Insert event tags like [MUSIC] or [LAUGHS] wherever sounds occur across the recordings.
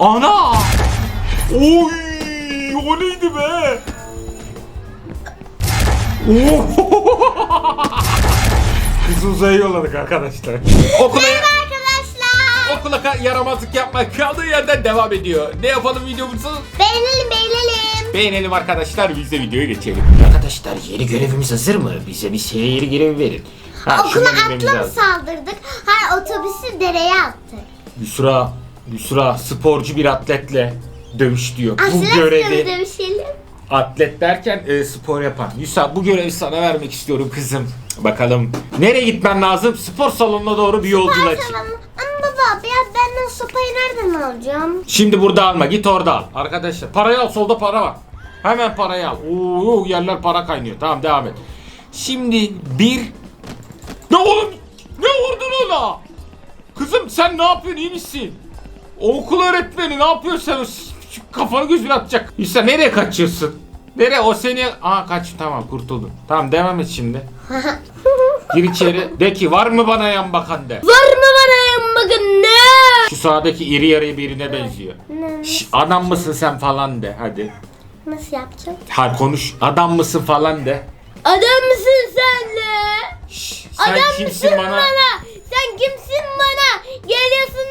Ana! Oy! O neydi be? Kızı [LAUGHS] uzaya yolladık arkadaşlar. Okula, Arkadaşlar. okula ka- yaramazlık yapmak kaldığı yerden devam ediyor. Ne yapalım videomuzu? Beğenelim beğenelim. Beğenelim arkadaşlar biz de videoya geçelim. Arkadaşlar yeni görevimiz hazır mı? Bize bir seyir görevi verin. Ha, Okula bilmemiz atla mı lazım. saldırdık? Hayır otobüsü dereye attık. Yusra, Yusra sporcu bir atletle dövüş diyor. Bu Aslında görevi dövüşelim. atlet derken e, spor yapan. Yusra bu görevi sana vermek istiyorum kızım. Bakalım nereye gitmen lazım? Spor salonuna doğru bir Her çık. zaman. Ama baba ya ben o sopayı nereden alacağım? Şimdi burada alma git orada al. Arkadaşlar parayı al solda para var. Hemen parayı al. Oo yerler para kaynıyor. Tamam devam et. Şimdi bir... Ne oğlum? Ne vurdun ona? Kızım sen ne yapıyorsun iyi misin? Okul öğretmeni ne yapıyorsun sen? Kafanı gözünü atacak. İşte nereye kaçıyorsun? Nereye? O seni... Aa kaç tamam kurtuldun. Tamam devam et şimdi. [LAUGHS] Gir içeri. De ki var mı bana yan bakan de. Var mı bana yan bakın ne? Şu sağdaki iri yarı birine benziyor. Şş, adam mısın sen falan de hadi. Nasıl yapacağım? Ha konuş adam mısın falan de. Adam mısın sen de? Şş, sen Adam kimsin mısın bana? bana? Sen kimsin bana? Geliyorsun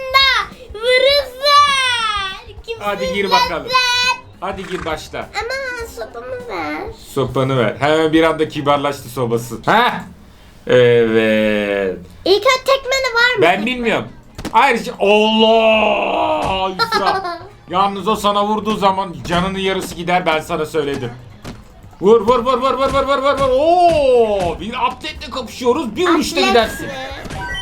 da vurursun. Kimsin Hadi gir bakalım. sen? Hadi gir başla. Ama sopamı ver. Sopanı ver. Hemen bir anda kibarlaştı sobası. Ha? Evet. İlk önce tekmeni var mı? Ben bilmiyorum. Ayrıca Allah Yusra. [LAUGHS] Yalnız o sana vurduğu zaman canının yarısı gider ben sana söyledim. Vur vur vur vur vur vur vur vur vur. Oo! Bir atletle kapışıyoruz. Bir vuruşta Atlet gidersin. mi?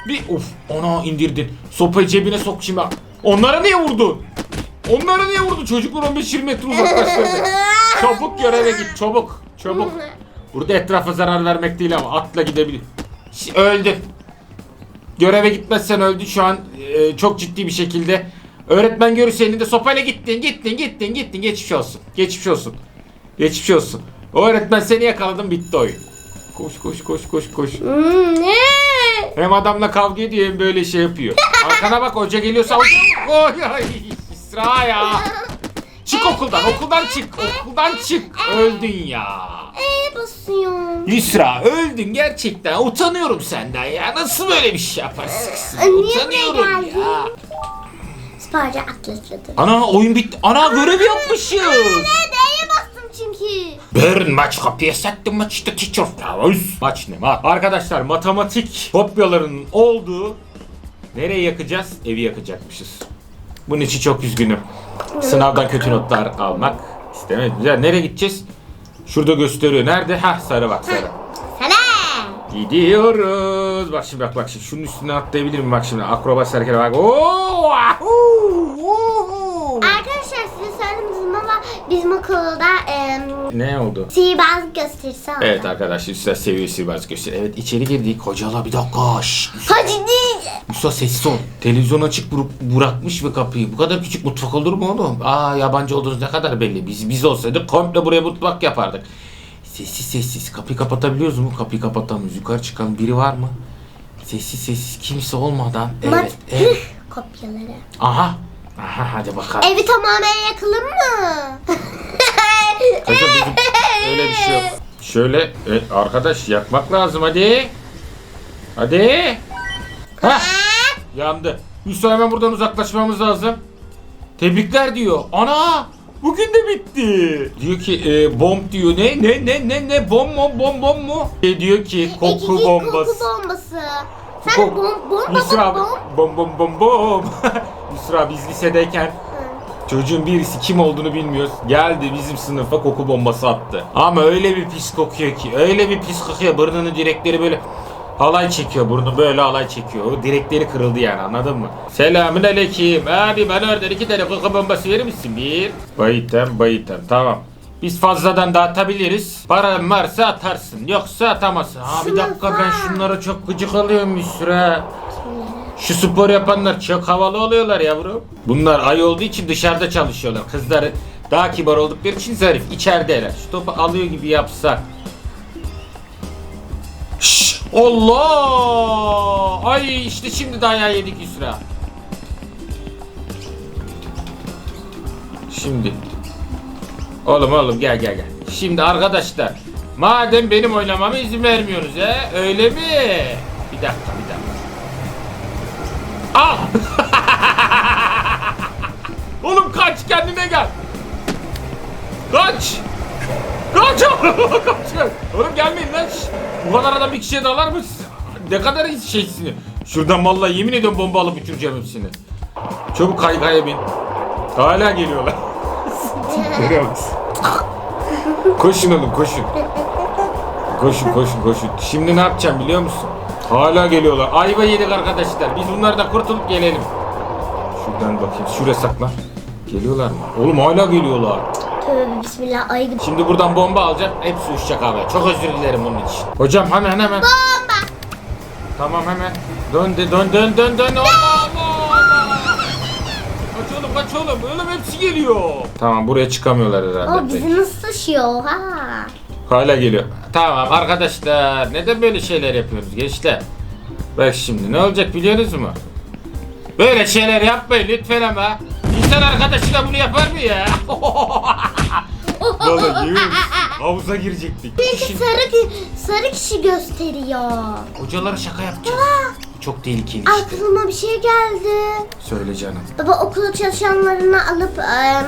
Bir uf ona indirdin. Sopayı cebine sok şimdi. Onlara niye vurdun? Onlara niye vurdun? Çocuklar 15-20 metre uzaklaştırdı. [LAUGHS] çabuk göreve git çabuk. Çabuk. Burada etrafa zarar vermek değil ama atla gidebilir. Öldü. Göreve gitmezsen öldü şu an e, çok ciddi bir şekilde. Öğretmen görürse elinde sopayla gittin gittin gittin gittin geçmiş olsun. Geçmiş olsun. Geçmiş olsun. O öğretmen seni yakaladım bitti oyun. Koş koş koş koş koş. Hmm, ne? Hem adamla kavga ediyor hem böyle şey yapıyor. Arkana bak hoca geliyorsa hoca Oy ay İsra ya. Çık okuldan okuldan çık okuldan çık. Öldün ya. Ee basıyorum. Yusra öldün gerçekten utanıyorum senden ya. Nasıl böyle bir şey yaparsın kızım? Buraya Utanıyorum geldin? ya. Sporcu atletledim. Ana oyun bitti. Ana görev yapmışız. Evet E'ye bastım çünkü. Burn maç kapıya sattım maçta teacher flowers. Maç ne ma? Arkadaşlar matematik kopyalarının olduğu nereye yakacağız? Evi yakacakmışız. Bunun için çok üzgünüm. Sınavdan kötü notlar almak istemedim. Güzel. Nereye gideceğiz? Şurada gösteriyor. Nerede? Hah sarı bak sarı. Gidiyoruz. Bak şimdi bak bak şimdi şunun üstüne atlayabilirim bak şimdi. Akrobat harekete bak. Oo! uhu. Arkadaşlar size söylemedim ama bizim okulda e, Ne oldu? sihirbazlık gösterisi aldı. Evet arkadaşlar size seviyesi var göster. Evet içeri girdik. Hocalar bir dakika. Şşş. Hadi değil. Musa sessiz ol. Televizyon açık bırak- bırakmış mı kapıyı? Bu kadar küçük mutfak olur mu oğlum? Aa yabancı olduğunuz ne kadar belli. Biz biz olsaydık komple buraya mutfak yapardık. Sessiz sessiz. Kapıyı kapatabiliyoruz mu? Kapıyı kapatamıyoruz. Yukarı çıkalım. Biri var mı? Sessiz sessiz. Kimse olmadan. Evet. Mat- evet. [LAUGHS] Kopyaları. Aha. Aha hadi bakalım. Evi tamamen yakalım mı? Kızım bizim öyle bir şey yok. Şöyle e, arkadaş yakmak lazım hadi. Hadi. Hah. Yandı. Yusuf hemen buradan uzaklaşmamız lazım. Tebrikler diyor. Ana! Bugün de bitti. Diyor ki e, bomb diyor. Ne ne ne ne ne bom mu bom bom mu? E, diyor ki koku İkinci bombası. Koku bombası. Sen Koku- bom bom Yusra bom bom bom. bom bom bom. [LAUGHS] Yusra biz lisedeyken Çocuğun birisi kim olduğunu bilmiyoruz. Geldi bizim sınıfa koku bombası attı. Ama öyle bir pis kokuyor ki. Öyle bir pis kokuyor. Burnunun direkleri böyle halay çekiyor. Burnu böyle halay çekiyor. O direkleri kırıldı yani anladın mı? Selamün aleyküm. Abi bana oradan iki tane koku bombası verir misin? Bir. Bayıtem bayıtem. Tamam. Biz fazladan dağıtabiliriz. Paran varsa atarsın. Yoksa atamazsın. Ha bir dakika ben şunlara çok gıcık alıyorum bir süre. Şu spor yapanlar çok havalı oluyorlar yavrum. Bunlar ay olduğu için dışarıda çalışıyorlar. Kızlar daha kibar oldukları için zarif. içerideler. Şu topu alıyor gibi yapsak. Şşş! Allah! Ay işte şimdi dayağı yedik Yusra. Şimdi. Oğlum oğlum gel gel gel. Şimdi arkadaşlar. Madem benim oynamama izin vermiyorsunuz he. Öyle mi? Bir dakika bir dakika. Al. [LAUGHS] oğlum kaç kendine gel. Kaç. Kaç oğlum [LAUGHS] kaç. Oğlum gelmeyin lan. Bu kadar adam bir kişiye dalar mı? Ne kadar şeysini. Şuradan vallahi yemin ediyorum bomba alıp uçuracağım hepsini. Çabuk kaykaya bin. Hala geliyorlar. [LAUGHS] Görüyor musun? koşun oğlum koşun. Koşun koşun koşun. Şimdi ne yapacağım biliyor musun? Hala geliyorlar. Ayva yedik arkadaşlar. Biz bunlardan kurtulup gelelim. Şuradan bakayım. Şuraya saklan. Geliyorlar mı? Oğlum hala geliyorlar. Tövbe bismillah ay gıdı. Şimdi buradan bomba alacağım. Hepsi uçacak abi. Çok özür dilerim onun için. Hocam hemen hemen. Bomba. Tamam hemen. Dön de dön dön dön dön. Allah Allah Allah. Kaç oğlum kaç oğlum. Oğlum hepsi geliyor. Tamam buraya çıkamıyorlar herhalde. O bizi nasıl taşıyor ha? Hala geliyor. Tamam arkadaşlar neden böyle şeyler yapıyorsunuz gençler? Bak şimdi ne olacak biliyorsunuz mu? Böyle şeyler yapmayın lütfen ama. İnsan arkadaşıyla bunu yapar mı ya? Vallahi yemin havuza girecektik. Çünkü sarı, sarı kişi gösteriyor. Hocalara şaka yapacağız. Çok tehlikeli işte. Aklıma bir şey geldi. Söyle canım. Baba okula çalışanlarını alıp eee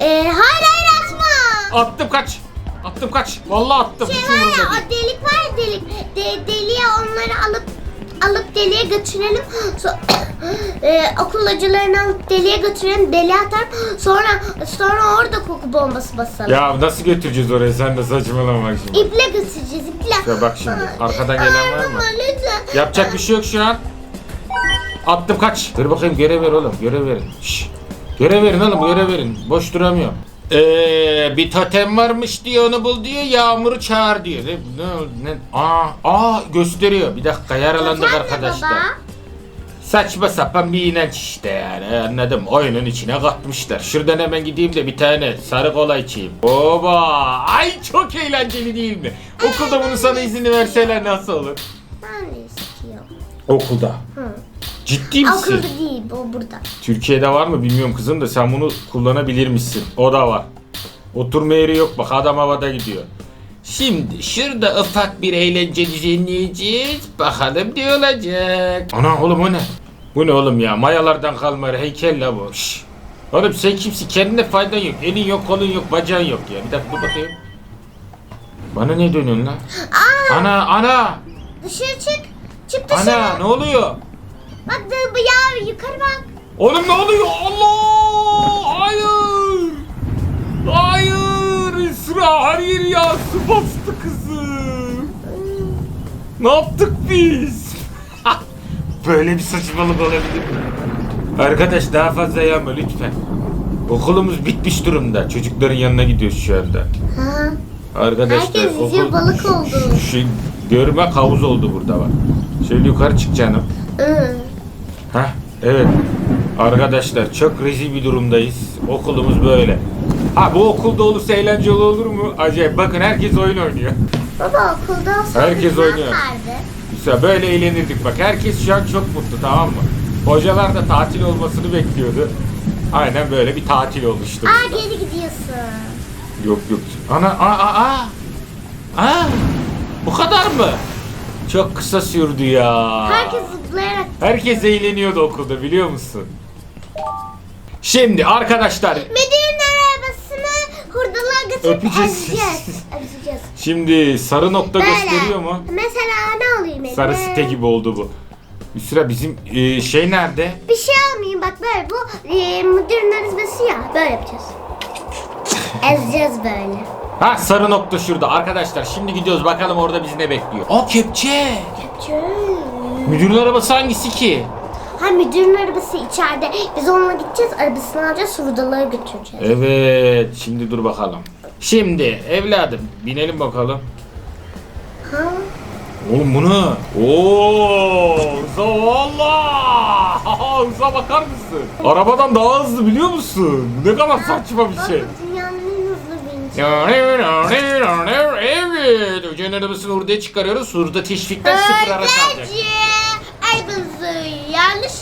e, hayır hayır atma. Attım kaç. Attım kaç. Vallahi attım. Şey Hiç var ya o delik var ya delik. De, deliğe onları alıp alıp deliğe götürelim. So, eee [COUGHS] okul hocalarını alıp deliğe götürelim. Deliğe atar. Sonra sonra orada koku bombası basalım. Ya nasıl götüreceğiz oraya sen de saçmalama bak şimdi. İple götüreceğiz iple. Ya bak şimdi, arkadan gelen var mı? Lütfen. Yapacak bir şey yok şu an. Attım kaç. Dur bakayım görev ver oğlum görev verin. Şş. Görev verin oğlum görev verin. Boş duramıyorum. Ee, bir totem varmış diyor onu bul diyor yağmuru çağır diyor. Ne, ne? Aa, aa gösteriyor. Bir dakika yaralandık arkadaşlar. Saçma sapan bir inanç işte yani anladım. Oyunun içine katmışlar. Şuradan hemen gideyim de bir tane sarı kola içeyim. Oba! Ay çok eğlenceli değil mi? Okulda bunu sana izni verseler nasıl olur? Ben de istiyorum. Okulda. Hı. Ciddi misin? Okulda değil o burada. Türkiye'de var mı bilmiyorum kızım da sen bunu kullanabilir misin? O da var. Oturma yeri yok bak adam havada gidiyor. Şimdi şurada ufak bir eğlence düzenleyeceğiz. Bakalım ne olacak. Ana oğlum o ne? Bu ne oğlum ya? Mayalardan kalma heykel la bu. Şş. Oğlum sen kimsin? Kendine faydan yok. Elin yok, kolun yok, bacağın yok ya. Bir dakika dur bakayım. Bana ne dönüyorsun lan? Ana, ana! dışarı çık. Çık dışarı. Ana ne oluyor? Bak bu ya yukarı bak. Oğlum ne oluyor? Allah! Hayır! Hayır! İsra her yeri yağsı bastı kızım. Ne yaptık biz? [LAUGHS] Böyle bir saçmalık olabilir mi? Arkadaş daha fazla yağma lütfen. Okulumuz bitmiş durumda. Çocukların yanına gidiyoruz şu anda. Ha. Arkadaşlar Herkes izliyor, balık oldu. Şu, şu görme havuz oldu burada bak. Şöyle yukarı çık canım. Heh, evet. Arkadaşlar çok rezil bir durumdayız. Okulumuz böyle. Ha bu okulda olursa eğlenceli olur mu? Acayip. Bakın herkes oyun oynuyor. Baba okulda olsaydı Herkes oynuyor. Güzel böyle eğlenirdik bak. Herkes şu an çok mutlu tamam mı? Hocalar da tatil olmasını bekliyordu. Aynen böyle bir tatil oluştu. Aa geri gidiyorsun. Yok yok. Ana aa aa aa. Aa, bu kadar mı? Çok kısa sürdü ya. Herkes zıplayarak. Herkes eğleniyordu okulda biliyor musun? Şimdi arkadaşlar Müdürün arabasını hurdalığa götürüp Öpeceğiz. ezeceğiz. Ezeceğiz. [LAUGHS] şimdi sarı nokta Böyle. gösteriyor mu? Mesela ne alayım elime? Sarı site gibi oldu bu. Üstüne bizim e, şey nerede? Bir şey almayayım bak böyle bu e, müdürün arabası ya. Böyle yapacağız. [LAUGHS] Ezeceğiz böyle. Ha sarı nokta şurada. Arkadaşlar şimdi gidiyoruz bakalım orada bizi ne bekliyor. Aa kepçe. Yapacağız. Müdürün arabası hangisi ki? Ha müdürün arabası içeride. Biz onunla gideceğiz. Arabasını alacağız. Hurdalığa götüreceğiz. Evet şimdi dur bakalım. Şimdi evladım binelim bakalım. Ha? Oğlum bunu. Oo, hıza valla. Hıza [LAUGHS] bakar mısın? Arabadan daha hızlı biliyor musun? Ne kadar saçma bir şey. Dünyanın. Evet. Hocanın arabasını hurdaya çıkarıyoruz. Hurda teşvikten sıfır araç alacak. Arabası yanlış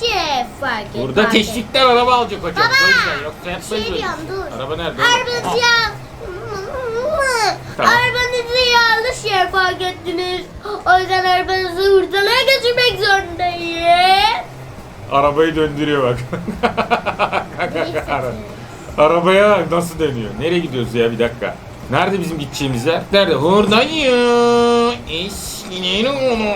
fark et. Burada fark et. teşvikten araba alacak hocam. Baba! O yüzden yoksa yapmayız Şey böyle. diyorum, dur. Araba nerede? Arabanızı ya... Tamam. Arabanızı yanlış yer fark ettiniz. O yüzden arabanızı hurdalara götürmek zorundayım. Arabayı döndürüyor bak. [LAUGHS] Arabaya bak nasıl dönüyor. Nereye gidiyoruz ya bir dakika. Nerede bizim gideceğimiz yer? Nerede? Buradayım. Eskinin onu.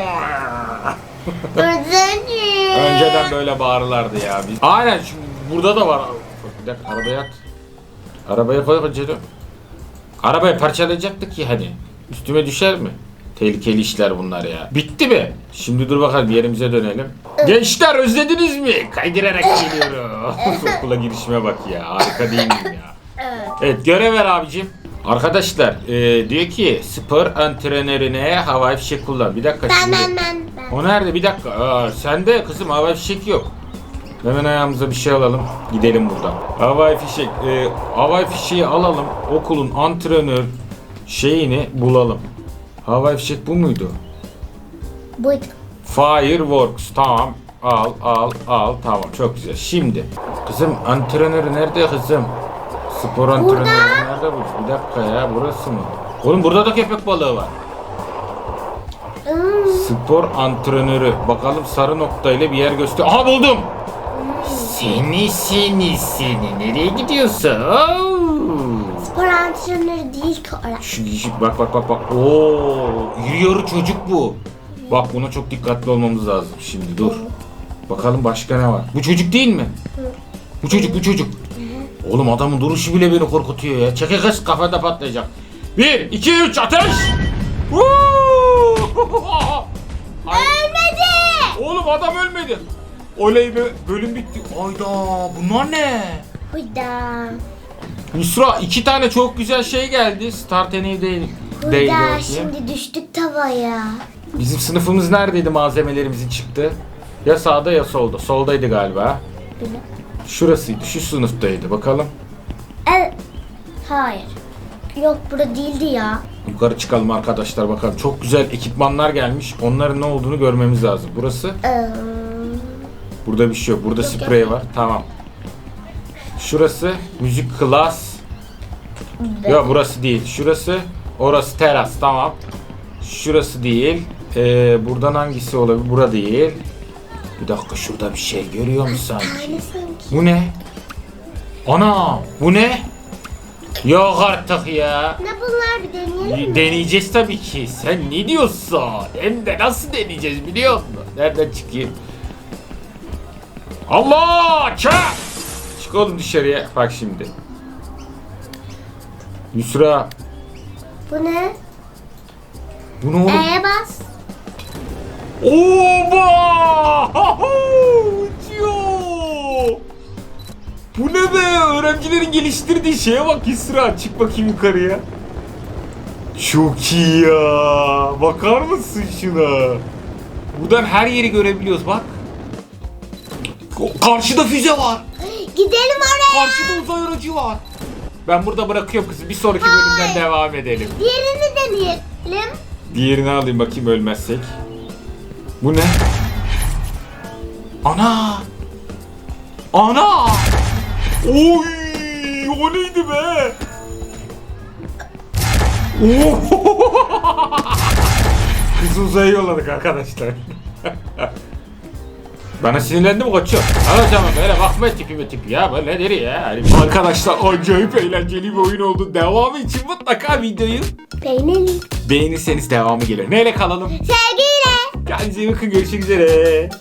Önceden böyle bağırırlardı ya. Biz... Aynen şimdi burada da var. Bir dakika arabaya at. Arabaya koy hocam. Arabayı parçalayacaktık ya hani. Üstüme düşer mi? Tehlikeli işler bunlar ya. Bitti mi? Şimdi dur bakalım yerimize dönelim. Gençler özlediniz mi? Kaydırarak geliyorum. [LAUGHS] Okula girişime bak ya. Harika değil miyim ya? Evet. Evet görev ver abicim. Arkadaşlar e, diyor ki spor antrenörüne havai fişek kullan. Bir dakika Ben şimdi. ben ben ben. O nerede? Bir dakika. Aa, sende kızım havai fişek yok. Hemen ayağımıza bir şey alalım. Gidelim buradan. Havai fişek. E, havai fişeği alalım. Okulun antrenör şeyini bulalım. Havai fişek bu muydu? Buydu. Fireworks. Tamam. Al al al. Tamam çok güzel. Şimdi. Kızım antrenörü nerede kızım? Spor antrenörü nerede bu? Bir dakika ya burası mı? Oğlum burada da köpek balığı var. Hmm. Spor antrenörü. Bakalım sarı noktayla bir yer göster. Aha buldum. Seni seni seni nereye gidiyorsun? Oo. Spor antrenörü değil ki. Şu bak bak bak bak. Oo, yarı çocuk bu. Bak buna çok dikkatli olmamız lazım. Şimdi dur. Bakalım başka ne var? Bu çocuk değil mi? Bu çocuk bu çocuk. Oğlum adamın duruşu bile beni korkutuyor ya. Çeke kız kafada patlayacak. Bir, iki, üç ateş! [LAUGHS] Ölmedi. Oğlum adam ölmedi. Oley be bölüm bitti. Ayda bunlar ne? Huyda. Yusra iki tane çok güzel şey geldi. Start değil. Değil Huyda şimdi düştük tavaya. Bizim sınıfımız neredeydi malzemelerimizin çıktı? Ya sağda ya solda. Soldaydı galiba. Şurasıydı. Şu sınıftaydı. Bakalım. Evet. Hayır. Yok burada değildi ya. Yukarı çıkalım arkadaşlar bakalım. Çok güzel ekipmanlar gelmiş. Onların ne olduğunu görmemiz lazım. Burası. Ee, Burada bir şey yok. Burada Yok, sprey yok. var. Tamam. Şurası müzik klas. Yok burası değil. Şurası. Orası teras. Tamam. Şurası değil. Ee, buradan hangisi olabilir? Bura değil. Bir dakika şurada bir şey görüyor musun sanki? Bu ne? Ana bu ne? Yok artık ya. Ne bunlar bir deneyelim mi? Deneyeceğiz tabii ki. Sen ne diyorsun? Hem de nasıl deneyeceğiz biliyor musun? Nereden çıkayım? Allah! Çak! Çık oğlum dışarıya. Bak şimdi. Yusra. Bu ne? Bu ne oğlum? E'ye bas. Oba! Uçuyor! Bu ne be? Öğrencilerin geliştirdiği şeye bak İsra. Çık bakayım yukarıya. Çok iyi ya. Bakar mısın şuna? Buradan her yeri görebiliyoruz bak. Karşıda füze var. Gidelim oraya. Karşıda uzay aracı var. Ben burada bırakıyorum kızım. Bir sonraki bölümden Hayır. devam edelim. Diğerini deneyelim. Diğerini alayım bakayım ölmezsek. Bu ne? Ana! Ana! Oy! O neydi be? Kızı [LAUGHS] uzaya yolladık arkadaşlar. [LAUGHS] Bana sinirlendi mi koçum? Al o zaman böyle bakma tipime tipi ya bu nedir ya? Hani Arkadaşlar acayip eğlenceli bir oyun oldu. Devamı için mutlaka videoyu Beğenelim. beğenirseniz devamı gelir. Neyle kalalım? 간지 흑흑 육식지래